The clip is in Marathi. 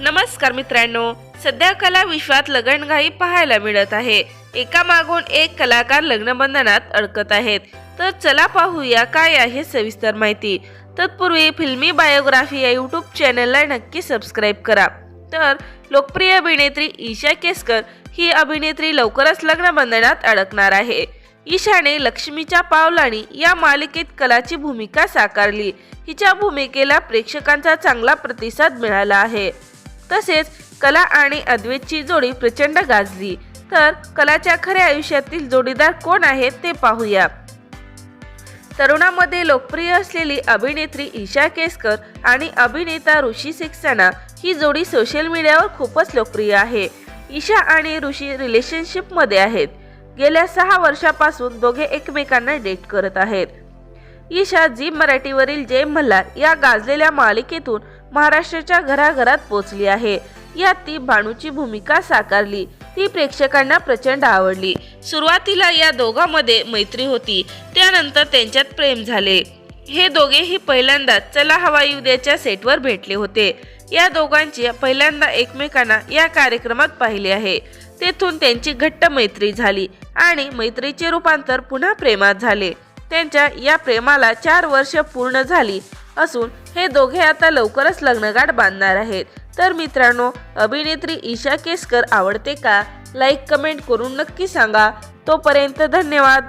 नमस्कार मित्रांनो सध्या कला विश्वात लगनघाई पाहायला मिळत आहे. एका मागून एक कलाकार लग्नबंधनात अडकत आहेत. तर चला पाहूया काय आहे सविस्तर माहिती. तत्पूर्वी फिल्मी बायोग्राफी या यूट्यूब चॅनलला नक्की सबस्क्राईब करा. तर लोकप्रिय अभिनेत्री ईशा केसकर ही अभिनेत्री लवकरच लग्नबंधनात अडकणार आहे. ईशाने लक्ष्मीच्या पावलाणी या मालिकेत कलाची भूमिका साकारली. हिच्या भूमिकेला प्रेक्षकांचा चांगला प्रतिसाद मिळाला आहे. तसेच कला आणि अद्वैतची जोडी प्रचंड गाजली. तर कलाच्या खऱ्या आयुष्यातील जोडीदार कोण आहेत ते पाहूया. तरुणामध्ये लोकप्रिय असलेली अभिनेत्री ईशा केसकर आणि अभिनेता ऋषी सिक्साना ही जोडी सोशल मीडियावर खूपच लोकप्रिय आहे. ईशा आणि ऋषी रिलेशनशिपमध्ये आहेत. गेल्या सहा वर्षापासून दोघे एकमेकांना डेट करत आहेत. ईशा झी मराठीवरील जय मल्हार या गाजलेल्या मालिकेतून महाराष्ट्राच्या घराघरात पोचली आहे. यात ती भानूची भूमिका साकारली. ती प्रेक्षकांना प्रचंड आवडली. सुरुवातीला या दोघांमध्ये मैत्री होती. त्यानंतर त्यांच्यात प्रेम झाले. हे दोघेही पहिल्यांदा चला हवा उद्याच्या सेटवर भेटले होते. या दोघांची पहिल्यांदा एकमेकांना या कार्यक्रमात पाहिले आहे. तेथून त्यांची घट्ट मैत्री झाली आणि मैत्रीचे रूपांतर पुन्हा प्रेमात झाले. त्यांच्या या प्रेमाला चार वर्ष पूर्ण झाली असून हे दोघे आता लवकरच लग्नगाठ बांधणार आहेत. तर मित्रांनो अभिनेत्री ईशा केसकर आवडते का? लाईक कमेंट करून नक्की सांगा. तोपर्यंत धन्यवाद.